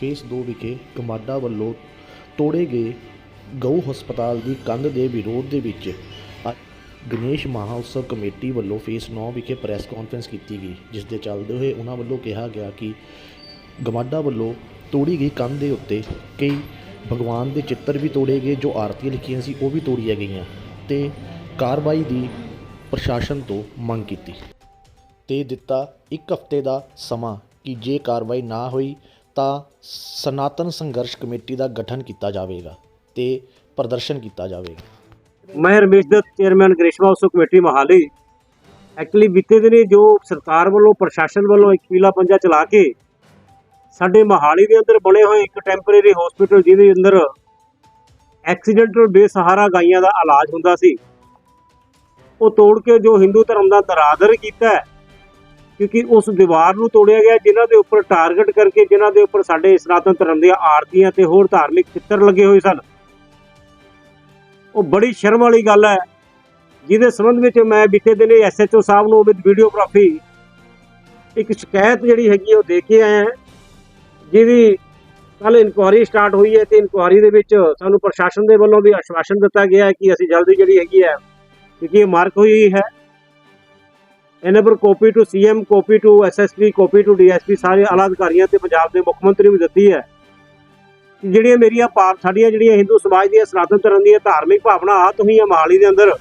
Face 2 ਵਿਖੇ ਗਮਾਡਾ ਵੱਲੋਂ ਤੋੜੇ ਗਏ ਗਊ ਹਸਪਤਾਲ ਦੀ ਕੰਧ ਦੇ ਵਿਰੋਧ ਦੇ ਵਿੱਚ ਗਣੇਸ਼ ਮਹਾਉਤਸਵ ਕਮੇਟੀ ਵੱਲੋਂ ਫੇਸ 9 ਵਿਖੇ ਪ੍ਰੈਸ ਕਾਨਫਰੰਸ ਕੀਤੀ ਗਈ, ਜਿਸ ਦੇ ਚੱਲਦੇ ਹੋਏ ਉਹਨਾਂ ਵੱਲੋਂ ਕਿਹਾ ਗਿਆ ਕਿ ਗਮਾਡਾ ਵੱਲੋਂ ਤੋੜੀ ਗਈ ਕੰਧ ਦੇ ਉੱਤੇ ਕਈ ਭਗਵਾਨ ਦੇ ਚਿੱਤਰ ਵੀ ਤੋੜੇ ਗਏ, ਜੋ ਆਰਤੀਆਂ ਲਿਖੀਆਂ ਸੀ, ਉਹ ਵੀ ਤੋੜੀਆਂ ਗਈਆਂ ਤੇ ਕਾਰਵਾਈ ਦੀ ਪ੍ਰਸ਼ਾਸਨ ਤੋਂ ਮੰਗ ਕੀਤੀ। ਤੇ ਦਿੱਤਾ ਇੱਕ ਹਫ਼ਤੇ ਦਾ ਸਮਾਂ ਕਿ ਜੇ ਕਾਰਵਾਈ ਨਾ ਹੋਈ ਤਾਂ ਸਨਾਤਨ ਸੰਘਰਸ਼ ਕਮੇਟੀ ਦਾ ਗਠਨ ਕੀਤਾ ਜਾਵੇਗਾ ਤੇ ਪ੍ਰਦਰਸ਼ਨ ਕੀਤਾ ਜਾਵੇਗਾ। ਮੈਂ ਰਮੇਸ਼ ਦੱਤ ਚੇਅਰਮੈਨ ਗ੍ਰੇਸ਼ਮਾ ਉਸੋ ਕਮੇਟੀ ਮਹਾਲੀ। ਐਕਚੁਅਲੀ ਬੀਤੇ ਦਿਨੀ ਜੋ ਸਰਕਾਰ ਵੱਲੋਂ, ਪ੍ਰਸ਼ਾਸਨ ਵੱਲੋਂ ਇੱਕ ਪੀਲਾ ਪੰਜਾ ਚਲਾ ਕੇ ਸਾਡੇ ਮਹਾਲੀ ਦੇ ਅੰਦਰ ਬਣੇ ਹੋਏ ਇੱਕ ਟੈਂਪਰੇਰੀ ਹਸਪੀਟਲ ਜਿਹਦੇ ਅੰਦਰ ਐਕਸੀਡੈਂਟਲ ਬੇਸਹਾਰਾ ਗਾਈਆਂ ਦਾ ਇਲਾਜ ਹੁੰਦਾ ਸੀ, ਉਹ ਤੋੜ ਕੇ ਜੋ ਹਿੰਦੂ ਧਰਮ ਦਾ ਦਰਾਦਰ ਕੀਤਾ ਹੈ ਕਿਉਂਕਿ ਉਸ ਦੀਵਾਰ ਨੂੰ ਤੋੜਿਆ ਗਿਆ, ਜਿਨ੍ਹਾਂ ਦੇ ਉੱਪਰ ਟਾਰਗੇਟ ਕਰਕੇ ਜਿਨ੍ਹਾਂ ਦੇ ਉੱਪਰ ਸਾਡੇ ਸਨਾਤਨ ਧਰਮ ਦੀਆਂ ਆਰਤੀਆਂ ਤੇ ਹੋਰ ਧਾਰਮਿਕ ਚਿੱਤਰ ਲੱਗੇ ਹੋਏ ਸਨ। ਉਹ ਬੜੀ ਸ਼ਰਮ ਵਾਲੀ ਗੱਲ ਹੈ। ਜਿਹਦੇ ਸੰਬੰਧ ਵਿੱਚ ਮੈਂ ਬੀਤੇ ਦਿਨੇ ਐਸਐਚਓ ਸਾਹਿਬ ਨੂੰ ਵਿਦ ਵੀਡੀਓਗ੍ਰਾਫੀ ਇੱਕ ਸ਼ਿਕਾਇਤ ਜਿਹੜੀ ਹੈਗੀ ਹੈ ਉਹ ਦੇ ਕੇ ਆਇਆ ਜਿਹਦੀ ਕੱਲ ਇਨਕੁਆਰੀ ਸਟਾਰਟ ਹੋਈ ਹੈ ਤੇ ਇਨਕੁਆਰੀ ਦੇ ਵਿੱਚ ਸਾਨੂੰ ਪ੍ਰਸ਼ਾਸਨ ਦੇ ਵੱਲੋਂ ਵੀ ਆਸ਼ਵਾਸਨ ਦਿੱਤਾ ਗਿਆ ਹੈ ਕਿ ਅਸੀਂ ਜਲਦੀ ਜਿਹੜੀ ਹੈਗੀ ਹੈ, ਕਿਉਂਕਿ ਇਹ ਮਾਰਕ ਹੋਈ ਹੈ। ਇਹਨਾਂ ਪਰ copy to CM copy to SSP copy to DSP ਸਾਰੇ ਆਲਾ ਅਧਿਕਾਰੀਆਂ ਤੇ ਪੰਜਾਬ ਦੇ ਮੁੱਖ ਮੰਤਰੀ ਨੂੰ ਵੀ ਦਿੱਤੀ ਹੈ। ਕਿ ਜਿਹੜੀਆਂ ਮੇਰੀਆਂ ਪਾਪ ਸਾਡੀਆਂ ਜਿਹੜੀਆਂ ਹਿੰਦੂ ਸਮਾਜ ਦੀਆਂ ਸਨਾਤਨ ਧਰਮ ਦੀਆਂ ਧਾਰਮਿਕ ਭਾਵਨਾ ਆਤ ਤੁਸੀਂ ਮਹਾਲੀ ਦੇ ਅੰਦਰ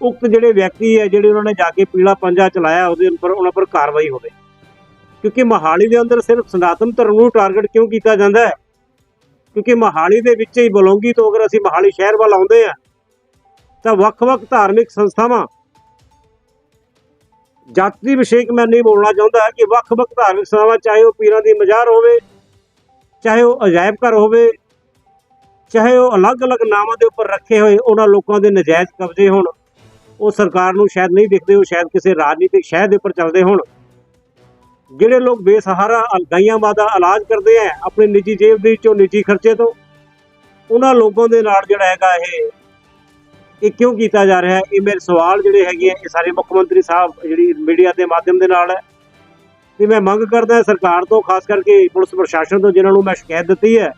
ਉਕਤ ਜਿਹੜੇ ਵਿਅਕਤੀ ਹੈ, ਜਿਹੜੇ ਉਹਨਾਂ ਨੇ ਜਾ ਕੇ ਪੀਲਾ ਪੰਜਾ ਚਲਾਇਆ, ਉਹਦੇ ਉੱਪਰ ਉਹਨਾਂ ਪਰ ਕਾਰਵਾਈ ਹੋਵੇ। ਕਿਉਂਕਿ ਮਹਾਲੀ ਦੇ ਅੰਦਰ ਸਿਰਫ ਸਨਾਤਨ ਧਰਮ ਨੂੰ ਟਾਰਗੇਟ ਕਿਉਂ ਕੀਤਾ ਜਾਂਦਾ ਹੈ? ਕਿਉਂਕਿ ਮਹਾਲੀ ਦੇ ਵਿੱਚ ਹੀ ਬਲੌਂਗੀ ਤੋਂ ਅਗਰ ਅਸੀਂ ਮਹਾਲੀ ਸ਼ਹਿਰ ਵੱਲ ਆਉਂਦੇ ਆ ਤਾਂ ਵੱਖ-ਵੱਖ ਧਾਰਮਿਕ ਸੰਸਥਾਵਾਂ ਜਾਤੀ ਵਿਸ਼ੇਕ ਮੈਂ ਨਹੀਂ ਬੋਲਣਾ ਚਾਹੁੰਦਾ, ਕਿ ਵੱਖ-ਵੱਖ ਧਾਰਮਿਕ ਸੰਸਥਾਵਾਂ ਚਾਹੇ ਉਹ ਪੀਰਾਂ ਦੀ ਮਜ਼ਾਰ ਹੋਵੇ, ਚਾਹੇ ਉਹ ਅਜਾਇਬ ਘਰ ਹੋਵੇ, ਚਾਹੇ ਉਹ ਅਲੱਗ-ਅਲੱਗ ਨਾਵਾਂ ਦੇ ਉੱਪਰ ਰੱਖੇ ਹੋਏ ਉਹਨਾਂ ਲੋਕਾਂ ਦੇ ਨਜਾਇਜ਼ ਕਬਜ਼ੇ ਹੋਣ, ਉਹ ਸਰਕਾਰ ਨੂੰ ਸ਼ਾਇਦ ਨਹੀਂ ਦਿਖਦੇ, ਉਹ ਸ਼ਾਇਦ ਕਿਸੇ ਰਾਜਨੀਤਿਕ ਸ਼ਹਿਰ ਦੇ ਉੱਪਰ ਚੱਲਦੇ ਹੋਣ। ਜਿਹੜੇ ਲੋਕ ਬੇਸਹਾਰਾ ਅ- ਗਾਈਆਂ ਦਾ ਇਲਾਜ ਕਰਦੇ ਆ, ਆਪਣੇ ਨਿੱਜੀ ਜੇਬ ਦੇ ਵਿੱਚੋਂ ਨਿੱਜੀ ਖਰਚੇ ਤੋਂ, ਉਹਨਾਂ ਲੋਕਾਂ ਦੇ ਨਾਲ ਜਿਹੜਾ ਹੈਗਾ ਇਹ ਇਹ ਕਿਉਂ ਕੀਤਾ ਜਾ ਰਿਹਾ ਹੈ? ਇਹ ਮੇਰੇ ਸਵਾਲ ਜਿਹੜੇ ਹੈਗੇ ਆ ਇਹ ਸਾਰੇ ਮੁੱਖ ਮੰਤਰੀ ਸਾਹਿਬ ਜਿਹੜੀ ਮੀਡੀਆ ਦੇ ਮਾਧਿਅਮ ਦੇ ਨਾਲ ਹੈ। ਤੇ ਮੈਂ ਮੰਗ ਕਰਦਾ ਸਰਕਾਰ ਤੋਂ ਖਾਸ ਕਰਕੇ ਪੁਲਿਸ ਪ੍ਰਸ਼ਾਸਨ ਤੋਂ ਜਿਨ੍ਹਾਂ ਨੂੰ ਮੈਂ ਸ਼ਿਕਾਇਤ ਦਿੱਤੀ ਹੈ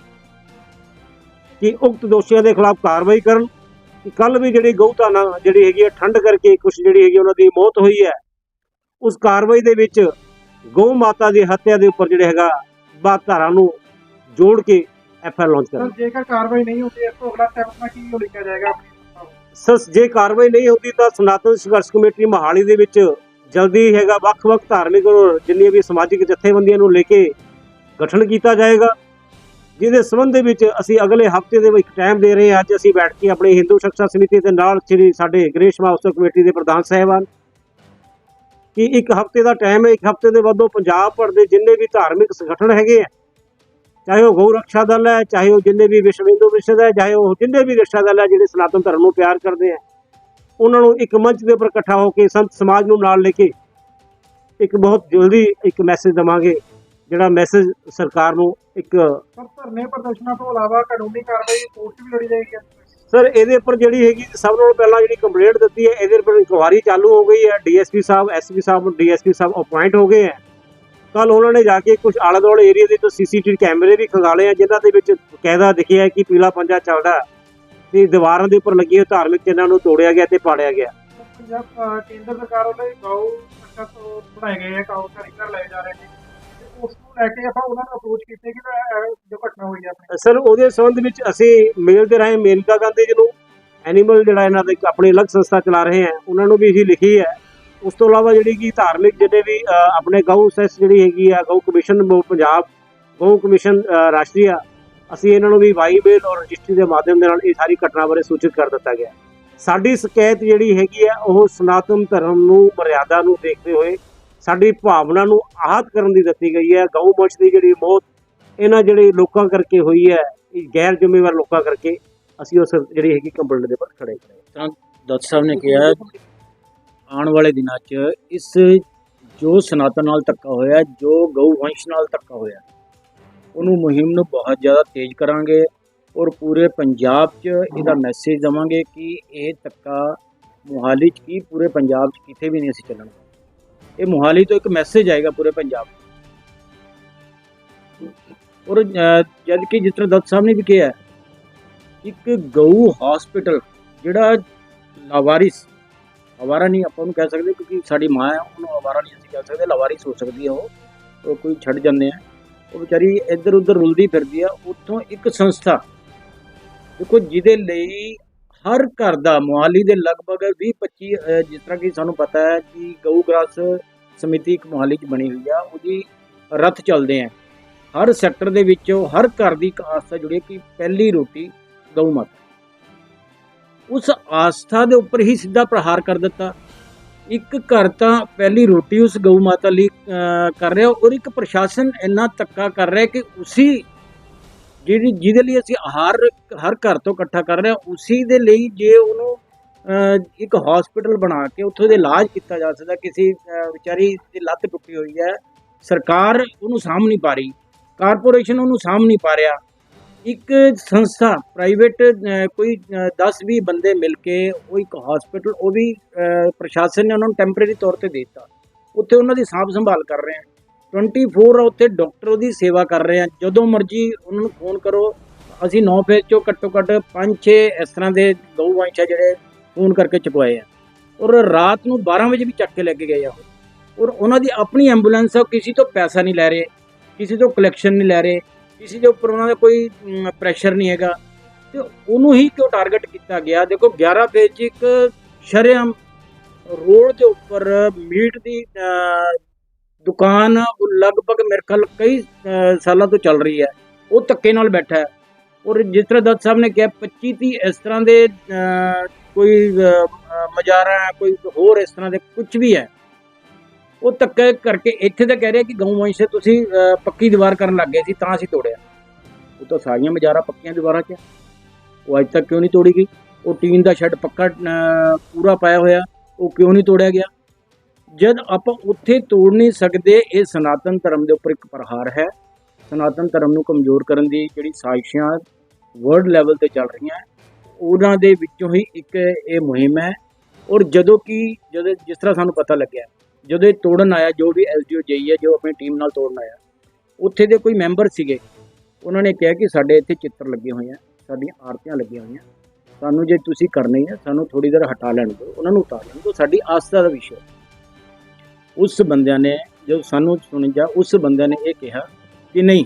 ਕਿ ਉਕਤ ਦੋਸ਼ੀਆਂ ਦੇ ਖਿਲਾਫ ਕਾਰਵਾਈ ਕਰਨ। ਕਿ ਕੱਲ ਵੀ ਜਿਹੜੀ ਗਊਧਾਨਾ ਜਿਹੜੀ ਹੈਗੀ ਹੈ ਠੰਡ ਕਰਕੇ ਕੁਝ ਜਿਹੜੀ ਹੈਗੀ ਉਹਨਾਂ ਦੀ ਮੌਤ ਹੋਈ ਹੈ। ਉਸ ਕਾਰਵਾਈ ਦੇ ਵਿੱਚ ਗਊ ਮਾਤਾ ਦੀ ਹੱਤਿਆ ਦੇ ਉੱਪਰ ਜਿਹੜੇ ਹੈਗਾ ਬਾਤ ਧਾਰਾ ਨੂੰ ਜੋੜ ਕੇ ਐਫਆਰ ਲਾਂਚ ਕਰਨ ਸਰ ਜੇਕਰ ਕਾਰਵਾਈ ਨਹੀਂ ਹੁੰਦੀ ਇਸ ਤੋਂ ਅਗਲਾ ਸਟੈਪ ਕੀ ਹੋ ਲਿਖਿਆ ਜਾਏਗਾ? ਸਰ ਜੇ ਕਾਰਵਾਈ ਨਹੀਂ ਹੁੰਦੀ ਤਾਂ ਸਨਾਤਨ ਸੰਘਰਸ਼ ਕਮੇਟੀ ਮਹਾਲੀ ਦੇ ਵਿੱਚ ਜਲਦੀ ਹੈਗਾ, ਵੱਖ-ਵੱਖ ਧਾਰਮਿਕ ਔਰ ਜਿੰਨੀਆਂ ਵੀ ਸਮਾਜਿਕ ਜਥੇਬੰਦੀਆਂ ਨੂੰ ਲੈ ਕੇ ਗਠਨ ਕੀਤਾ ਜਾਏਗਾ। ਜਿਹਦੇ ਸੰਬੰਧ ਦੇ ਵਿੱਚ ਅਸੀਂ ਅਗਲੇ ਹਫ਼ਤੇ ਦੇ ਵਿੱਚ ਟਾਈਮ ਦੇ ਰਹੇ ਹਾਂ। ਅੱਜ ਅਸੀਂ ਬੈਠ ਕੇ ਆਪਣੇ ਹਿੰਦੂ ਸ਼ਿਕਸ਼ਾ ਸਮਿਤੀ ਦੇ ਨਾਲ ਸ੍ਰੀ ਸਾਡੇ ਗ੍ਰੇਸ਼ ਮਹਾਉਤਸਵ ਕਮੇਟੀ ਦੇ ਪ੍ਰਧਾਨ ਸਾਹਿਬਾਨ ਕਿ ਇੱਕ ਹਫ਼ਤੇ ਦਾ ਟਾਈਮ ਹੈ। ਇੱਕ ਹਫ਼ਤੇ ਦੇ ਵੱਧੋਂ ਪੰਜਾਬ ਭਰ ਦੇ ਜਿੰਨੇ ਵੀ ਧਾਰਮਿਕ ਸੰਗਠਨ ਹੈਗੇ ਆ ਚਾਹੇ ਉਹ ਗਊ ਰੱਖਿਆ ਦਲ ਹੈ ਚਾਹੇ ਉਹ ਜਿੰਨੇ ਵੀ ਵਿਸ਼ਵ ਹਿੰਦੂ ਵਿਸ਼ਦ ਹੈ ਚਾਹੇ ਉਹ ਜਿੰਨੇ ਵੀ ਰੱਖਿਆ ਦਲ ਹੈ ਜਿਹੜੇ ਸਨਾਤਨ ਧਰਮ ਨੂੰ ਪਿਆਰ ਕਰਦੇ ਆ ਉਹਨਾਂ ਨੂੰ ਇੱਕ ਮੰਚ ਦੇ ਉੱਪਰ ਇਕੱਠਾ ਹੋ ਕੇ ਸੰਤ ਸਮਾਜ ਨੂੰ ਨਾਲ ਲੈ ਕੇ ਇੱਕ ਬਹੁਤ ਜਲਦੀ ਇੱਕ ਮੈਸੇਜ ਦਵਾਂਗੇ ਜਿਹੜਾ ਮੈਸੇਜ ਸਰਕਾਰ ਨੂੰ ਇੱਕ ਸਰ ਧਰਨੇ ਪ੍ਰਦਰਸ਼ਨਾਂ ਤੋਂ ਇਲਾਵਾ ਕਾਨੂੰਨੀ ਕਾਰਵਾਈ ਕੋਰਟ ਵੀ ਲੜੀ ਜਾਏਗੀ ਸਰ ਇਹਦੇ ਉੱਪਰ ਜਿਹੜੀ ਹੈਗੀ ਸਭ ਨਾਲੋਂ ਪਹਿਲਾਂ ਜਿਹੜੀ ਕੰਪਲੇਂਟ ਦਿੱਤੀ ਹੈ ਇਹਦੇ ਉੱਪਰ ਇਨਕੁਆਰੀ ਚਾਲੂ ਹੋ ਗਈ ਹੈ ਡੀਐਸਪੀ ਸਾਹਿਬ ਐਸਪੀ ਸਾਹਿਬ ਡੀਐਸਪੀ ਸਾਹਿਬ ਅਪਾਇੰਟ ਹੋ ਗਏ ਹੈ। ਕੱਲ ਉਹਨਾਂ ਨੇ ਜਾ ਕੇ ਕੁਝ ਆਲੇ ਦੁਆਲੇ ਏਰੀਆ ਦੇ ਤੋਂ ਸੀਸੀਟੀਵੀ ਕੈਮਰੇ ਵੀ ਖੰਗਾਲੇ ਆ ਜਿਨ੍ਹਾਂ ਦੇ ਵਿੱਚ ਕਾਇਦਾ ਦਿਖਿਆ ਕਿ ਪੀਲਾ ਪੰਜਾ ਚੱਲਦਾ ਤੇ ਦੀਵਾਰਾਂ ਦੇ ਉੱਪਰ ਲੱਗੇ ਹੋਏ ਧਾਰਮਿਕ ਚਿੰਨ੍ਹਾਂ ਨੂੰ ਤੋੜਿਆ ਗਿਆ ਤੇ ਪਾੜਿਆ ਗਿਆ। ਪੰਜਾਬ ਅਹ, ਕੇਂਦਰ ਸਰਕਾਰ ਵੱਲੋਂ ਗਾਉ ਰੱਖਿਆ ਤੋਂ ਬਣਾਏ ਗਏ ਆ ਗਾਉ ਘਰ ਘਰ ਲਏ ਜਾ ਰਹੇ ਨੇ। ਤੇ ਉਸ ਨੂੰ ਲੈ ਕੇ ਆਪਾਂ ਉਹਨਾਂ ਨੂੰ ਅਪਰੋਚ ਕੀਤੇ ਕਿ ਇਹ ਜੋ ਘਟਨਾ ਹੋਈ ਹੈ ਆਪਣੇ। ਸਰ ਉਹਦੇ ਸੰਬੰਧ ਵਿੱਚ ਅਸੀਂ ਮੇਲ ਦੇ ਰਾਹੀਂ ਮੇਨਕਾ ਗਾਂਧੀ ਜੀ ਨੂੰ ਐਨੀਮਲ ਜਿਹੜਾ ਇਹਨਾਂ ਦਾ ਇੱਕ ਆਪਣੀ ਅਲੱਗ ਸੰਸਥਾ ਚਲਾ ਰਹੇ ਹੈ ਉਹਨਾਂ ਨੂੰ ਵੀ ਇਹੀ ਲਿਖੀ ਹੈ ਉਸ ਤੋਂ ਇਲਾਵਾ ਜਿਹੜੀ ਕਿ ਧਾਰਮਿਕ ਜਿਹੜੇ ਵੀ ਆਪਣੇ ਗਊ ਸੈਸ ਜਿਹੜੀ ਹੈਗੀ ਆ ਗਊ ਕਮਿਸ਼ਨ ਪੰਜਾਬ ਗਊ ਕਮਿਸ਼ਨ ਅ, ਰਾਸ਼ਟਰੀ ਅਸੀਂ ਇਹਨਾਂ ਨੂੰ ਵੀ ਵਾਈ ਮੇਲ ਔਰ ਰਜਿਸਟਰੀ ਦੇ ਮਾਧਿਅਮ ਦੇ ਨਾਲ ਇਹ ਸਾਰੀ ਘਟਨਾ ਬਾਰੇ ਸੂਚਿਤ ਕਰ ਦਿੱਤਾ ਗਿਆ। ਸਾਡੀ ਸ਼ਿਕਾਇਤ ਜਿਹੜੀ ਹੈਗੀ ਆ ਉਹ ਸਨਾਤਨ ਧਰਮ ਨੂੰ ਮਰਿਆਦਾ ਨੂੰ ਦੇਖਦੇ ਹੋਏ ਸਾਡੀ ਭਾਵਨਾ ਨੂੰ ਆਹਤ ਕਰਨ ਦੀ ਦਿੱਤੀ ਗਈ ਹੈ। ਗਊ ਮੱਛ ਦੀ ਜਿਹੜੀ ਮੌਤ ਇਹਨਾਂ ਜਿਹੜੇ ਲੋਕਾਂ ਕਰਕੇ ਹੋਈ ਹੈ ਇਹ ਗੈਰ ਜ਼ਿੰਮੇਵਾਰ ਲੋਕਾਂ ਕਰਕੇ ਅਸੀਂ ਉਸ ਜਿਹੜੀ ਹੈਗੀ ਕੰਪਲੇਂਟ ਦੇ ਉੱਪਰ ਖੜੇ ਕਰਾਂਗੇ। ਦੱਤ ਸਾਹਿਬ ਨੇ ਕਿਹਾ ਆਉਣ ਵਾਲੇ ਦਿਨਾਂ 'ਚ ਇਸ ਜੋ ਸਨਾਤਨ ਨਾਲ ਧੱਕਾ ਹੋਇਆ ਜੋ ਗਊ ਵੰਸ਼ ਨਾਲ ਧੱਕਾ ਹੋਇਆ ਉਹਨੂੰ ਮੁਹਿੰਮ ਨੂੰ ਬਹੁਤ ਜ਼ਿਆਦਾ ਤੇਜ਼ ਕਰਾਂਗੇ ਔਰ ਪੂਰੇ ਪੰਜਾਬ 'ਚ ਇਹਦਾ ਮੈਸੇਜ ਦਵਾਂਗੇ ਕਿ ਇਹ ਧੱਕਾ ਮੁਹਾਲੀ 'ਚ ਕੀ ਪੂਰੇ ਪੰਜਾਬ 'ਚ ਕਿਤੇ ਵੀ ਨਹੀਂ ਅਸੀਂ ਚੱਲਣਾ। ਇਹ ਮੁਹਾਲੀ ਤੋਂ ਇੱਕ ਮੈਸੇਜ ਆਏਗਾ ਪੂਰੇ ਪੰਜਾਬ ਔਰ ਅਹ, ਜਦ ਕਿ ਜਿਸ ਤਰ੍ਹਾਂ ਦੱਤ ਸਾਹਿਬ ਨੇ ਵੀ ਕਿਹਾ ਇੱਕ ਗਊ ਹਸਪੀਟਲ ਜਿਹੜਾ ਲਾਵਾਰਿਸ ਅਵਾਰਾ ਨਹੀਂ ਆਪਾਂ ਉਹਨੂੰ ਕਹਿ ਸਕਦੇ ਕਿਉਂਕਿ ਸਾਡੀ ਮਾਂ ਹੈ, ਉਹਨੂੰ ਅਵਾਰਾ ਨਹੀਂ ਅਸੀਂ ਕਹਿ ਸਕਦੇ, ਲਵਾਰੀ ਸੋਚ ਸਕਦੀ ਹੈ ਉਹ। ਉਹ ਕੋਈ ਛੱਡ ਜਾਂਦੇ ਆ। ਉਹ ਵਿਚਾਰੀ ਇੱਧਰ ਉੱਧਰ ਰੁਲਦੀ ਫਿਰਦੀ ਆ, ਉੱਥੋਂ ਇੱਕ ਸੰਸਥਾ, ਦੇਖੋ ਜਿਹਦੇ ਲਈ ਹਰ ਘਰ ਦਾ ਮੁਹਾਲੀ ਦੇ ਲਗਭਗ 20 25 ਜਿਸ ਤਰ੍ਹਾਂ ਕਿ ਸਾਨੂੰ ਪਤਾ ਹੈ ਕਿ ਗਊ ਗ੍ਰਾਸ ਸਮਿਤੀ ਇੱਕ ਮੁਹਾਲੀ 'ਚ ਬਣੀ ਹੋਈ ਆ, ਉਹਦੀ ਰੱਥ ਚੱਲਦੇ ਆ। ਹਰ ਸੈਕਟਰ ਦੇ ਵਿੱਚ ਹਰ ਘਰ ਦੀ ਇੱਕ ਆਸਥਾ ਜੁੜੀ ਹੈ ਕਿ ਪਹਿਲੀ ਰੋਟੀ ਗਊ ਮਾਤਾ। ਉਸ ਆਸਥਾ ਦੇ ਉੱਪਰ ਹੀ ਸਿੱਧਾ ਪ੍ਰਹਾਰ ਕਰ ਦਿੱਤਾ। ਇੱਕ ਘਰ ਤਾਂ ਪਹਿਲੀ ਰੋਟੀ ਉਸ ਗਊ ਮਾਤਾ ਲਈ ਕਰ ਰਿਹਾ ਔਰ ਇੱਕ ਪ੍ਰਸ਼ਾਸਨ ਇੰਨਾ ਧੱਕਾ ਕਰ ਰਿਹਾ ਕਿ ਉਸੇ ਜਿਹੜੀ, ਜਿਹਦੇ ਲਈ ਅਸੀਂ ਆਹਾਰ, ਹਰ ਘਰ ਤੋਂ ਇਕੱਠਾ ਕਰ ਰਹੇ ਹਾਂ, ਉਸੇ ਦੇ ਲਈ ਜੇ ਉਹਨੂੰ ਇੱਕ ਹਸਪੀਟਲ ਬਣਾ ਕੇ ਉੱਥੋਂ ਦੇ ਇਲਾਜ ਕੀਤਾ ਜਾ ਸਕਦਾ, ਕਿਸੇ ਵਿਚਾਰੀ ਦੀ ਲੱਤ ਟੁੱਟੀ ਹੋਈ ਹੈ, ਸਰਕਾਰ ਉਹਨੂੰ ਸਾਂਭ ਨਹੀਂ ਪਾ ਰਹੀ ਕਾਰਪੋਰੇਸ਼ਨ ਉਹਨੂੰ ਸਾਂਭ ਨਹੀਂ ਪਾ ਰਿਹਾ। ਇੱਕ ਸੰਸਥਾ ਪ੍ਰਾਈਵੇਟ ਕੋਈ 10-20 ਬੰਦੇ ਮਿਲ ਕੇ ਉਹ ਇੱਕ ਹਸਪੀਟਲ ਉਹ ਵੀ ਪ੍ਰਸ਼ਾਸਨ ਨੇ ਉਹਨਾਂ ਨੂੰ ਟੈਂਪਰੇਰੀ ਤੌਰ ਤੇ ਦੇ ਦਿੱਤਾ। ਉੱਥੇ ਉਹਨਾਂ ਦੀ ਸਾਂਭ ਸੰਭਾਲ ਕਰ ਰਹੇ ਆ 24 ਉੱਥੇ ਡਾਕਟਰ ਉਹਦੀ ਸੇਵਾ ਕਰ ਰਹੇ ਆ ਜਦੋਂ ਮਰਜ਼ੀ ਉਹਨਾਂ ਨੂੰ ਫੋਨ ਕਰੋ। ਅਸੀਂ 9 ਫੇਜ਼ ਚੋਂ ਘੱਟੋ ਘੱਟ 5-6 ਇਸ ਤਰ੍ਹਾਂ ਦੇ ਗਊ ਵੰਸ਼ ਆ ਜਿਹੜੇ ਫੋਨ ਕਰਕੇ ਚੁਕਵਾਏ ਆ। ਔਰ ਰਾਤ ਨੂੰ 12 ਵਜੇ ਵੀ ਚੱਕ ਕੇ ਲੈ ਕੇ ਗਏ ਆ ਉਹ। ਔਰ ਉਹਨਾਂ ਦੀ ਆਪਣੀ ਐਂਬੂਲੈਂਸ ਆ, ਉਹ ਕਿਸੇ ਤੋਂ ਪੈਸਾ ਨਹੀਂ ਲੈ ਰਹੇ। ਕਿਸੇ ਤੋਂ ਕਲੈਕਸ਼ਨ ਨਹੀਂ ਲੈ ਰਹੇ। ਕਿਸੇ ਦੇ ਉੱਪਰ ਉਹਨਾਂ ਦਾ ਕੋਈ ਪ੍ਰੈਸ਼ਰ ਨਹੀਂ ਹੈਗਾ। ਤੇ ਉਹਨੂੰ ਹੀ ਕਿਉਂ ਟਾਰਗੇਟ ਕੀਤਾ ਗਿਆ? ਦੇਖੋ 11 ਫੇਜ਼ 'ਚ ਇੱਕ ਸ਼ਰੇਆਮ ਰੋਡ ਦੇ ਉੱਪਰ ਮੀਟ ਦੀ ਦੁਕਾਨ ਉਹ ਲਗਭਗ ਮੇਰੇ ਖਿਆਲ ਕਈ ਸਾਲਾਂ ਤੋਂ ਚੱਲ ਰਹੀ ਹੈ। ਉਹ ਧੱਕੇ ਨਾਲ ਬੈਠਾ ਹੈ। ਔਰ ਜਿਸ ਤਰ੍ਹਾਂ ਦੱਤ ਸਾਹਿਬ ਨੇ ਕਿਹਾ 25 30 ਇਸ ਤਰ੍ਹਾਂ ਦੇ ਕੋਈ ਅਹ, ਮਜ਼ਾਰਾ ਕੋਈ ਹੋਰ ਇਸ ਤਰ੍ਹਾਂ ਦੇ ਕੁਝ ਵੀ ਹੈ। ਉਹ ਧੱਕੇ ਕਰਕੇ ਇੱਥੇ ਤਾਂ ਕਹਿ ਰਿਹਾ ਕਿ ਗਊ ਵੰਸ਼ 'ਤੇ ਤੁਸੀਂ ਅਹ, ਪੱਕੀ ਦੀਵਾਰ ਕਰਨ ਲੱਗ ਗਏ ਸੀ ਤਾਂ ਅਸੀਂ ਤੋੜਿਆ। ਉਹ ਤਾਂ ਸਾਰੀਆਂ ਮਜ਼ਾਰਾ ਪੱਕੀਆਂ ਦੀਵਾਰਾਂ 'ਚ ਆ। ਉਹ ਅੱਜ ਤੱਕ ਕਿਉਂ ਨਹੀਂ ਤੋੜੀ ਗਈ? ਉਹ ਟੀਨ ਦਾ ਸ਼ੈੱਡ ਪੱਕਾ ਅਹ, ਪੂਰਾ ਪਾਇਆ ਹੋਇਆ। ਉਹ ਕਿਉਂ ਨਹੀਂ ਤੋੜਿਆ ਗਿਆ? ਜਦ ਆਪਾਂ ਉੱਥੇ ਤੋੜ ਨਹੀਂ ਸਕਦੇ ਇਹ ਸਨਾਤਨ ਧਰਮ ਦੇ ਉੱਪਰ ਇੱਕ ਪ੍ਰਹਾਰ ਹੈ। ਸਨਾਤਨ ਧਰਮ ਨੂੰ ਕਮਜ਼ੋਰ ਕਰਨ ਦੀ ਜਿਹੜੀ ਸਾਜ਼ਿਸ਼ਾਂ ਵਰਲਡ ਲੈਵਲ ਤੇ ਚੱਲ ਰਹੀਆਂ ਉਹਨਾਂ ਦੇ ਵਿੱਚੋਂ ਹੀ ਇੱਕ ਇਹ ਮੁਹਿੰਮ ਹੈ। ਔਰ ਜਦੋਂ ਕਿ ਜਦੋਂ ਜਿਸ ਤਰ੍ਹਾਂ ਸਾਨੂੰ ਪਤਾ ਲੱਗਿਆ ਜਦੋਂ ਇਹ ਤੋੜਨ ਆਇਆ, ਜੋ ਵੀ ਐਸਡੀਓ ਜਈ ਹੈ, ਜੋ ਆਪਣੀ ਟੀਮ ਨਾਲ ਤੋੜਨ ਆਇਆ, ਉੱਥੇ ਦੇ ਕੋਈ ਮੈਂਬਰ ਸੀਗੇ, ਉਹਨਾਂ ਨੇ ਕਿਹਾ ਕਿ ਸਾਡੇ ਇੱਥੇ ਚਿੱਤਰ ਲੱਗੇ ਹੋਏ ਆ, ਸਾਡੀਆਂ ਆਰਤੀਆਂ ਲੱਗੀਆਂ ਹੋਈਆਂ। ਸਾਨੂੰ ਜੇ ਤੁਸੀਂ ਕਰਨੀ ਹੈ ਸਾਨੂੰ ਥੋੜੀ ਦੇਰ ਹਟਾ ਲੈਣ ਦਿਓ, ਉਹਨਾਂ ਨੂੰ ਉਤਾਰ ਲੈਣ ਦਿਓ, ਸਾਡੀ ਆਸਥਾ ਦਾ ਵਿਸ਼ਾ ਉਸ ਬੰਦਿਆਂ ਨੇ ਜਦੋਂ ਸਾਨੂੰ ਸੁਣ ਜਾ, ਉਸ ਬੰਦਿਆਂ ਨੇ ਇਹ ਕਿਹਾ ਕਿ ਨਹੀਂ,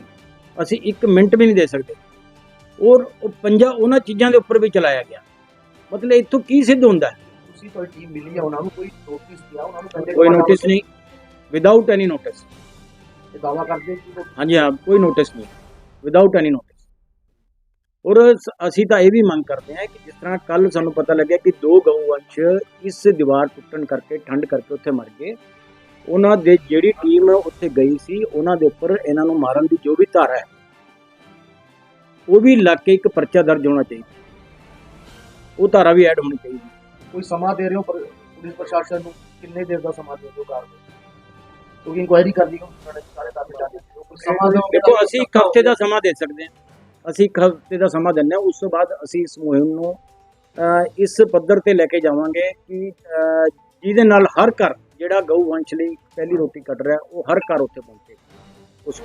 ਅਸੀਂ 1 ਮਿੰਟ ਵੀ ਨਹੀਂ ਦੇ ਸਕਦੇ। ਔਰ ਉਹ ਪੰਜਾ ਉਹਨਾਂ ਚੀਜ਼ਾਂ ਦੇ ਉੱਪਰ ਵੀ ਚਲਾਇਆ ਗਿਆ। ਮਤਲਬ ਇੱਥੋਂ ਕੀ ਸਿੱਧ ਹੁੰਦਾ ਹੈ? ਤੁਸੀਂ ਕੋਈ ਟੀਮ ਮਿਲੀ ਹੈ ਉਹਨਾਂ ਨੂੰ ਕੋਈ ਨੋਟਿਸ ਦਿਆ ਉਹਨਾਂ ਨੂੰ ਕਹਿੰਦੇ ਕੋਈ ਨੋਟਿਸ ਨਹੀਂ। ਵਿਦਆਊਟ ਐਨੀ ਨੋਟਿਸ ਦਾਵਾ ਕਰਦੇ ਕਿ ਹਾਂਜੀ ਹਾਂ ਕੋਈ ਨੋਟਿਸ ਨਹੀਂ। ਵਿਦਆਊਟ ਐਨੀ ਨੋਟਿਸ ਔਰ ਅਸੀਂ ਤਾਂ ਇਹ ਵੀ ਮੰਗ ਕਰਦੇ ਹਾਂ ਕਿ ਜਿਸ ਤਰ੍ਹਾਂ ਕੱਲ ਸਾਨੂੰ ਪਤਾ ਲੱਗਿਆ ਕਿ ਦੋ ਗਊ ਵੰਸ਼ ਇਸ ਦੀਵਾਰ ਟੁੱਟਣ ਕਰਕੇ ਠੰਡ ਕਰਕੇ ਉੱਥੇ ਮਰ ਗਏ। ਉਹਨਾਂ ਦੇ ਜਿਹੜੀ ਟੀਮ ਉੱਥੇ ਗਈ ਸੀ ਉਹਨਾਂ ਦੇ ਉੱਪਰ ਇਹਨਾਂ ਨੂੰ ਮਾਰਨ ਦੀ ਜੋ ਵੀ ਧਾਰਾ ਹੈ ਉਹ ਵੀ ਲੱਗ ਕੇ ਇੱਕ ਪਰਚਾ ਦਰਜ ਹੋਣਾ ਚਾਹੀਦਾ। ਉਹ ਧਾਰਾ ਵੀ ਐਡ ਹੋਣੀ ਚਾਹੀਦੀ। ਕੋਈ ਸਮਾਂ ਦੇ ਰਹੇ ਹੋ ਪੁਲਿਸ ਪ੍ਰਸ਼ਾਸਨ ਨੂੰ? ਕਿੰਨੇ ਦੇਰ ਦਾ ਸਮਾਂ ਦੇ ਦਿਓ ਕਾਰਵਾਈ ਕਿਉਂਕਿ ਇਨਕੁਆਇਰੀ ਕਰਨੀ ਹੋ ਸਾਡੇ ਸਾਰੇ ਕਾਬਿਲ ਜਾ ਕੋਈ ਸਮਾਂ ਦਿਓ ਦੇਖੋ ਅਸੀਂ ਇੱਕ ਹਫ਼ਤੇ ਦਾ ਸਮਾਂ ਦੇ ਸਕਦੇ ਹਾਂ। ਅਸੀਂ ਇੱਕ ਹਫ਼ਤੇ ਦਾ ਸਮਾਂ ਦਿੰਦੇ ਹਾਂ। ਉਸ ਤੋਂ ਬਾਅਦ ਅਸੀਂ ਇਸ ਮੁਹਿੰਮ ਨੂੰ ਇਸ ਪੱਧਰ ਤੇ ਲੈ ਕੇ ਜਾਵਾਂਗੇ ਕਿ ਜਿਹਦੇ ਨਾਲ ਹਰ ਘਰ ਜਿਹੜਾ ਗਊ ਵੰਸ਼ ਲਈ ਪਹਿਲੀ ਰੋਟੀ ਕੱਢ ਰਿਹਾ ਉਹ ਹਰ ਘਰ ਉੱਤੇ ਪਹੁੰਚੇ। ਉਸ